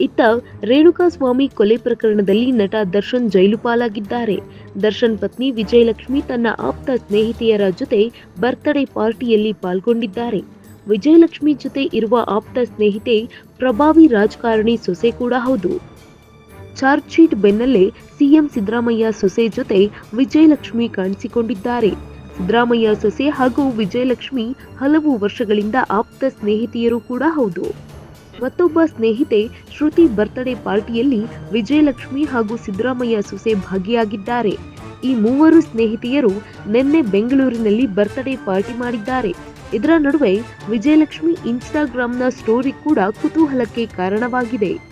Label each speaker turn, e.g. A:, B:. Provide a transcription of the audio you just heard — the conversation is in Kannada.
A: ಇತ್ತ ರೇಣುಕಾಸ್ವಾಮಿ ಕೊಲೆ ಪ್ರಕರಣದಲ್ಲಿ ನಟ ದರ್ಶನ್ ಜೈಲು ಪಾಲಾಗಿದ್ದಾರೆ ದರ್ಶನ್ ಪತ್ನಿ ವಿಜಯಲಕ್ಷ್ಮಿ ತನ್ನ ಆಪ್ತ ಸ್ನೇಹಿತೆಯರ ಜೊತೆ ಬರ್ತ್ಡೇ ಪಾರ್ಟಿಯಲ್ಲಿ ಪಾಲ್ಗೊಂಡಿದ್ದಾರೆ. ವಿಜಯಲಕ್ಷ್ಮಿ ಜೊತೆ ಇರುವ ಆಪ್ತ ಸ್ನೇಹಿತೆ ಪ್ರಭಾವಿ ರಾಜಕಾರಣಿ ಸೊಸೆ ಕೂಡ ಹೌದು. ಚಾರ್ಜ್ ಶೀಟ್ ಬೆನ್ನಲ್ಲೇ ಸಿಎಂ ಸಿದ್ದರಾಮಯ್ಯ ಸೊಸೆ ಜೊತೆ ವಿಜಯಲಕ್ಷ್ಮಿ ಕಾಣಿಸಿಕೊಂಡಿದ್ದಾರೆ. ಸಿದ್ದರಾಮಯ್ಯ ಸೊಸೆ ಹಾಗೂ ವಿಜಯಲಕ್ಷ್ಮಿ ಹಲವು ವರ್ಷಗಳಿಂದ ಆಪ್ತ ಸ್ನೇಹಿತೆಯರು ಕೂಡ ಹೌದು. ಮತ್ತೊಬ್ಬ ಸ್ನೇಹಿತೆ ಶ್ರುತಿ ಬರ್ತ್ಡೇ ಪಾರ್ಟಿಯಲ್ಲಿ ವಿಜಯಲಕ್ಷ್ಮಿ ಹಾಗೂ ಸಿದ್ದರಾಮಯ್ಯ ಸೊಸೆ ಭಾಗಿಯಾಗಿದ್ದಾರೆ. ಈ ಮೂವರು ಸ್ನೇಹಿತೆಯರು ನಿನ್ನೆ ಬೆಂಗಳೂರಿನಲ್ಲಿ ಬರ್ತ್ಡೇ ಪಾರ್ಟಿ ಮಾಡಿದ್ದಾರೆ. ಇದರ ನಡುವೆ ವಿಜಯಲಕ್ಷ್ಮಿ ಇನ್ಸ್ಟಾಗ್ರಾಂನ ಸ್ಟೋರಿ ಕೂಡ ಕುತೂಹಲಕ್ಕೆ ಕಾರಣವಾಗಿದೆ.